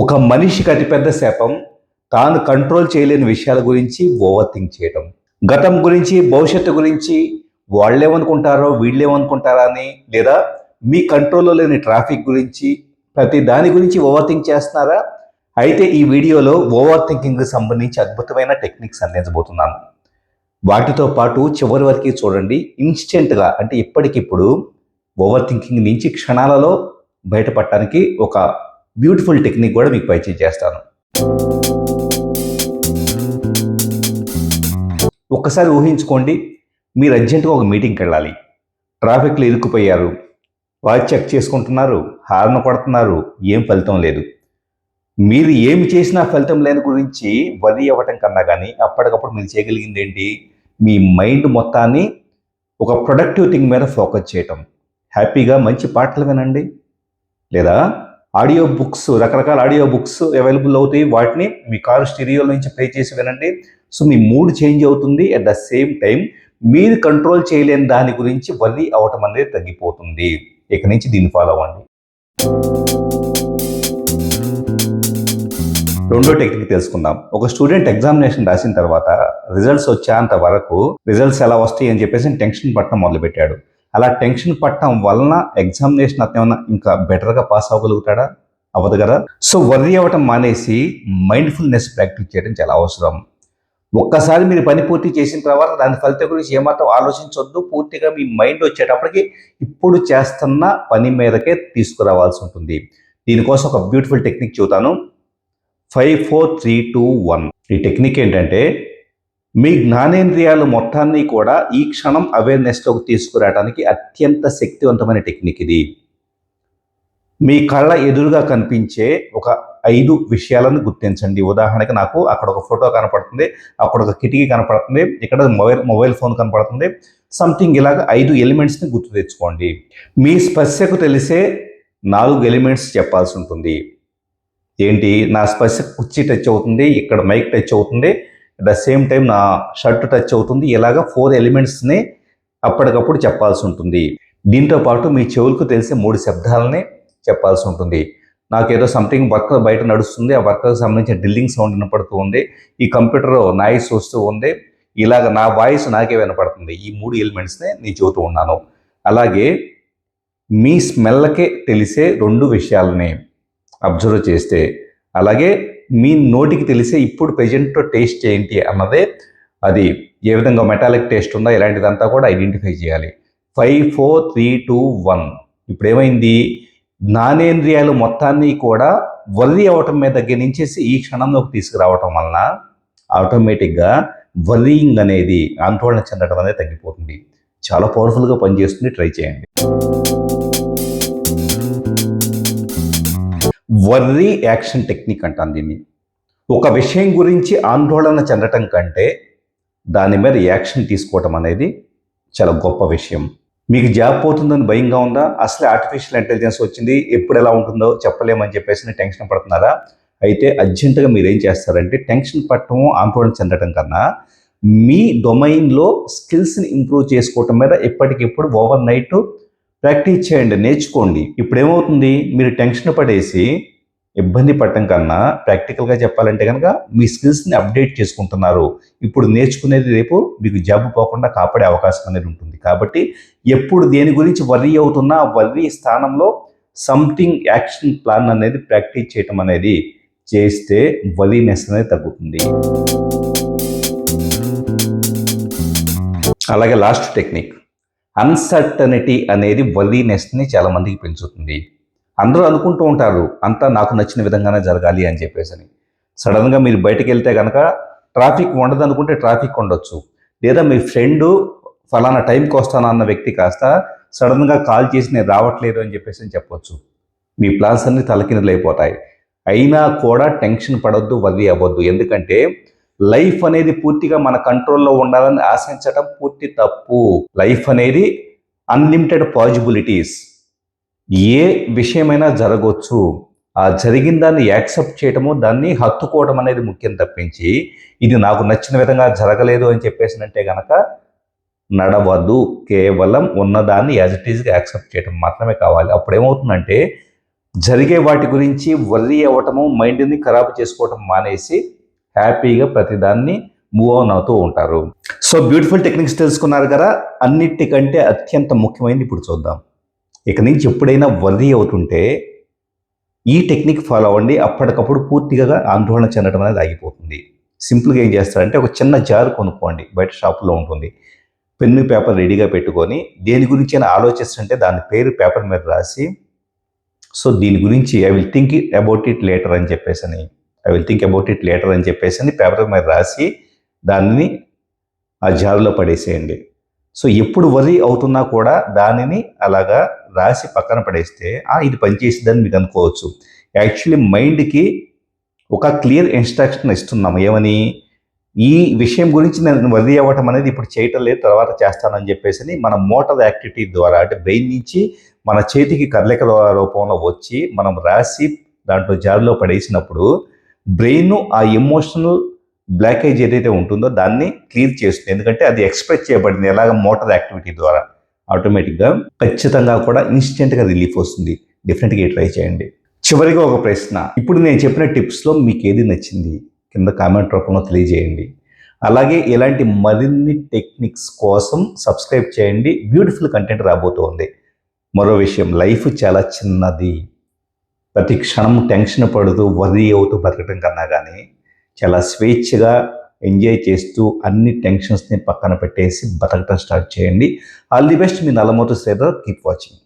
ఒక మనిషికి అతిపెద్ద శాపం తాను కంట్రోల్ చేయలేని విషయాల గురించి ఓవర్ థింక్ చేయటం. గతం గురించి భవిష్యత్తు గురించి వాళ్ళేమనుకుంటారో వీళ్ళేమనుకుంటారా అని లేదా మీ కంట్రోల్లో లేని ట్రాఫిక్ గురించి ప్రతి దాని గురించి ఓవర్ థింక్ చేస్తున్నారా? అయితే ఈ వీడియోలో ఓవర్ థింకింగ్కి సంబంధించి అద్భుతమైన టెక్నిక్స్ అందించబోతున్నాను. వాటితో పాటు చివరి వరకు చూడండి. ఇన్స్టెంట్గా అంటే ఇప్పటికిప్పుడు ఓవర్ థింకింగ్ నుంచి క్షణాలలో బయటపడటానికి ఒక బ్యూటిఫుల్ టెక్నిక్ కూడా మీకు పరిచయం చేస్తాను. ఒక్కసారి ఊహించుకోండి మీరు అర్జెంటుగా ఒక మీటింగ్కి వెళ్ళాలి. ట్రాఫిక్లో ఇరుక్కుపోయారు. వాచ్ చెక్ చేసుకుంటున్నారు హార్న్ కొడుతున్నారు ఏం ఫలితం లేదు. మీరు ఏమి చేసినా ఫలితం లేని గురించి వరి అవ్వటం కన్నా కానీ అప్పటికప్పుడు మీరు చేయగలిగింది ఏంటి? మీ మైండ్ మొత్తాన్ని ఒక ప్రొడక్టివ్ థింగ్ మీద ఫోకస్ చేయటం. హ్యాపీగా మంచి పాటలు వినండి. లేదా ఆడియో బుక్స్ రకరకాల ఆడియో బుక్స్ అవైలబుల్ అవుతాయి. వాటిని మీ కారు స్టీరియో నుంచి ప్లే చేసి వినండి సో మీ మూడ్ చేంజ్ అవుతుంది అట్ ద సేమ్ టైం మీరు కంట్రోల్ చేయలేని దాని గురించి వరి అవటం అనేది తగ్గిపోతుంది. ఇక నుంచి దీన్ని ఫాలో అవ్వండి. రెండో టెక్నిక్ తెలుసుకుందాం. ఒక స్టూడెంట్ ఎగ్జామినేషన్ రాసిన తర్వాత రిజల్ట్స్ వచ్చేంత వరకు రిజల్ట్స్ ఎలా వస్తాయి అని చెప్పేసి టెన్షన్ పట్టడం మొదలుపెట్టాడు. అలా టెన్షన్ పట్టడం వలన ఎగ్జామినేషన్ అతను ఇంకా బెటర్గా పాస్ అవ్వగలుగుతాడా? అవ్వదు కదా? సో వర్రీ అవ్వటం మానేసి మైండ్ఫుల్నెస్ ప్రాక్టీస్ చేయడం చాలా అవసరం. ఒక్కసారి మీరు పని పూర్తి చేసిన తర్వాత దాని ఫలితం గురించి ఏమాత్రం ఆలోచించొద్దు. పూర్తిగా మీ మైండ్ వచ్చేటప్పటికి ఇప్పుడు చేస్తున్న పని మీదకే తీసుకురావాల్సి ఉంటుంది. దీనికోసం ఒక beautiful technique చూతాను. Five four three two one. ఈ టెక్నిక్ ఏంటంటే మీ జ్ఞానేంద్రియాలు మొత్తాన్ని కూడా ఈ క్షణం అవేర్నెస్లోకి తీసుకురావడానికి అత్యంత శక్తివంతమైన టెక్నిక్ ఇది. మీ కళ్ళ ఎదురుగా కనిపించే ఒక ఐదు విషయాలను గుర్తించండి. ఉదాహరణకి నాకు అక్కడ ఒక ఫోటో కనపడుతుంది అక్కడ ఒక కిటికీ కనపడుతుంది ఇక్కడ మొబైల్ మొబైల్ ఫోన్ కనపడుతుంది. సంథింగ్ ఇలాగ ఐదు ఎలిమెంట్స్ని గుర్తు తెచ్చుకోండి. మీ స్పర్శకు తెలిసే నాలుగు ఎలిమెంట్స్ చెప్పాల్సి ఉంటుంది. ఏంటి? నా స్పర్శ కుర్చీ టచ్ అవుతుంది ఇక్కడ మైక్ టచ్ అవుతుంది ద సేమ్ టైం నా షర్ట్ టచ్ అవుతుంది. ఇలాగ ఫోర్ ఎలిమెంట్స్ని అప్పటికప్పుడు చెప్పాల్సి ఉంటుంది. దీంతో పాటు మీ చెవులకు తెలిసే మూడు శబ్దాలని చెప్పాల్సి ఉంటుంది. నాకేదో సంథింగ్ వర్క్ బయట నడుస్తుంది. ఆ వర్క్కి సంబంధించిన డ్రిల్లింగ్ సౌండ్ వినపడుతూ ఉంది. ఈ కంప్యూటర్ నాయిస్ వస్తూ ఉంది. ఇలాగ నా వాయిస్ నాకే వినపడుతుంది. ఈ మూడు ఎలిమెంట్స్నే నేను చెబుతూ ఉన్నాను. అలాగే మీ స్మెల్లకే తెలిసే రెండు విషయాలని అబ్జర్వ్ చేస్తే అలాగే మీ నోటికి తెలిసే ఇప్పుడు ప్రజెంట్ టేస్ట్ ఏంటి అన్నదే అది ఏ విధంగా మెటాలిక్ టేస్ట్ ఉందా ఇలాంటిదంతా కూడా ఐడెంటిఫై చేయాలి. Five four three two one ఇప్పుడు ఏమైంది? జ్ఞానేంద్రియాలు మొత్తాన్ని కూడా వల్లి అవటం మీద దగ్గర నుంచేసి ఈ క్షణంలోకి తీసుకురావటం వలన ఆటోమేటిక్గా వల్లింగ్ అనేది ఆందోళన చెందడం అనేది తగ్గిపోతుంది. చాలా పవర్ఫుల్గా పనిచేస్తుంది. ట్రై చేయండి. వర్రీ యాక్షన్ టెక్నిక్ అంటాను దీన్ని. ఒక విషయం గురించి ఆందోళన చెందటం కంటే దాని మీద యాక్షన్ తీసుకోవటం అనేది చాలా గొప్ప విషయం. మీకు జాబ్ పోతుందని భయంగా ఉందా? అసలే ఆర్టిఫిషియల్ ఇంటెలిజెన్స్ వచ్చింది ఎప్పుడు ఎలా ఉంటుందో చెప్పలేమని చెప్పేసి టెన్షన్ పడుతున్నారా? అయితే అర్జెంటుగా మీరు ఏం చేస్తారంటే టెన్షన్ పట్టడం ఆందోళన చెందడం కన్నా మీ డొమైన్లో స్కిల్స్ని ఇంప్రూవ్ చేసుకోవటం మీద ఎప్పటికెప్పుడు ఓవర్ నైట్ ప్రాక్టీస్ చేయండి నేర్చుకోండి. ఇప్పుడు ఏమవుతుంది మీరు టెన్షన్ పడేసి ఇబ్బంది పడటం కన్నా ప్రాక్టికల్గా చెప్పాలంటే కనుక మీ స్కిల్స్ని అప్డేట్ చేసుకుంటున్నారు. ఇప్పుడు నేర్చుకునేది రేపు మీకు జాబ్ పోకుండా కాపాడే అవకాశం అనేది ఉంటుంది. కాబట్టి ఎప్పుడు దేని గురించి వర్రీ అవుతున్నా వర్రీ స్థానంలో సంథింగ్ యాక్షన్ ప్లాన్ అనేది ప్రాక్టీస్ చేయటం అనేది చేస్తే వలీనెస్ అనేది తగ్గుతుంది. అలాగే లాస్ట్ టెక్నిక్. అన్సర్టనిటీ అనేది వలీనెస్ని చాలా మందికి పెంచుతుంది. అందరూ అనుకుంటూ ఉంటారు అంతా నాకు నచ్చిన విధంగానే జరగాలి అని చెప్పేసి అని సడన్గా మీరు బయటకు వెళ్తే కనుక ట్రాఫిక్ ఉండదు అనుకుంటే ట్రాఫిక్ ఉండొచ్చు లేదా మీ ఫ్రెండ్ ఫలానా టైంకి వస్తాను అన్న వ్యక్తి కాస్త సడన్గా కాల్ చేసి నేను రావట్లేదు అని చెప్పేసి అని చెప్పొచ్చు. మీ ప్లాన్స్ అన్ని తలకిందులైపోతాయి. అయినా కూడా టెన్షన్ పడొద్దు వది అవ్వద్దు. ఎందుకంటే లైఫ్ అనేది పూర్తిగా మన కంట్రోల్లో ఉండాలని ఆశించటం పూర్తి తప్పు. లైఫ్ అనేది అన్లిమిటెడ్ పాజిబిలిటీస్. ఏ విషయమైనా జరగవచ్చు ఆ జరిగిన దాన్ని యాక్సెప్ట్ చేయటము దాన్ని హత్తుకోవడం అనేది ముఖ్యం తప్పించి ఇది నాకు నచ్చిన విధంగా జరగలేదు అని చెప్పేసినంటే గనక నడవద్దు కేవలం ఉన్నదాన్ని యాజ్ ఇట్ ఈజ్గా యాక్సెప్ట్ చేయటం మాత్రమే కావాలి. అప్పుడు ఏమవుతుందంటే జరిగే వాటి గురించి వర్రీ అవ్వటము మైండ్ని ఖరాబ్ చేసుకోవటం మానేసి హ్యాపీగా ప్రతిదాన్ని మూవ్ ఆన్ అవుతూ ఉంటారు. సో బ్యూటిఫుల్ టెక్నిక్స్ తెలుసుకున్నారు కదా? అన్నిటికంటే అత్యంత ముఖ్యమైనది ఇప్పుడు చూద్దాం. ఇక నుంచి ఎప్పుడైనా వర్రీ అవుతుంటే ఈ టెక్నిక్ ఫాలో అవ్వండి. అప్పటికప్పుడు పూర్తిగా ఆందోళన చెందడం అనేది ఆగిపోతుంది. సింపుల్గా ఏం చేస్తారంటే ఒక చిన్న జార్ కొనుక్కోండి. బయట షాపులో ఉంటుంది. పెన్ను పేపర్ రెడీగా పెట్టుకొని దేని గురించి అయినా ఆలోచిస్తుంటే దాని పేరు పేపర్ మీద రాసి సో దీని గురించి I will think about it later అని చెప్పేసి అని I will think about it later అని చెప్పేసి అని పేపర్ మీద రాసి దానిని ఆ జారులో పడేసేయండి. సో ఎప్పుడు వరి అవుతున్నా కూడా దానిని అలాగా రాసి పక్కన పడేస్తే ఆ ఇది పనిచేసిందని మీకు అనుకోవచ్చు. యాక్చువల్లీ మైండ్కి ఒక క్లియర్ ఇన్స్ట్రక్షన్ ఇస్తున్నాం ఏమని? ఈ విషయం గురించి నేను వరి అవ్వటం అనేది ఇప్పుడు చేయటం లేదు తర్వాత చేస్తానని చెప్పేసి మన మోటార్ యాక్టివిటీ ద్వారా అంటే బ్రెయిన్ నుంచి మన చేతికి కదలిక రూపంలో వచ్చి మనం రాసి దాంట్లో జారులో పడేసినప్పుడు బ్రెయిన్ ఆ ఎమోషనల్ బ్లాకేజ్ ఏదైతే ఉంటుందో దాన్ని క్లియర్ చేస్తుంది. ఎందుకంటే అది ఎక్స్ప్రెస్ చేయబడింది ఎలాగ మోటార్ యాక్టివిటీ ద్వారా. ఆటోమేటిక్గా ఖచ్చితంగా కూడా ఇన్స్టెంట్గా రిలీఫ్ వస్తుంది. డెఫినెట్గా ట్రై చేయండి. చివరిగా ఒక ప్రశ్న. ఇప్పుడు నేను చెప్పిన టిప్స్లో మీకు ఏది నచ్చింది? కింద కామెంట్ రూపంలో తెలియజేయండి. అలాగే ఇలాంటి మరిన్ని టెక్నిక్స్ కోసం సబ్స్క్రైబ్ చేయండి. బ్యూటిఫుల్ కంటెంట్ రాబోతోంది. మరో విషయం లైఫ్ చాలా చిన్నది. ప్రతి క్షణం టెన్షన్ పడుతూ వరి అవుతూ బతకడం కన్నా కానీ చాలా స్వేచ్ఛగా ఎంజాయ్ చేస్తూ అన్ని టెన్షన్స్ని పక్కన పెట్టేసి బతకటం స్టార్ట్ చేయండి. ఆల్ ది బెస్ట్ మీ నల్లమోతు శ్రీధర్. Keep watching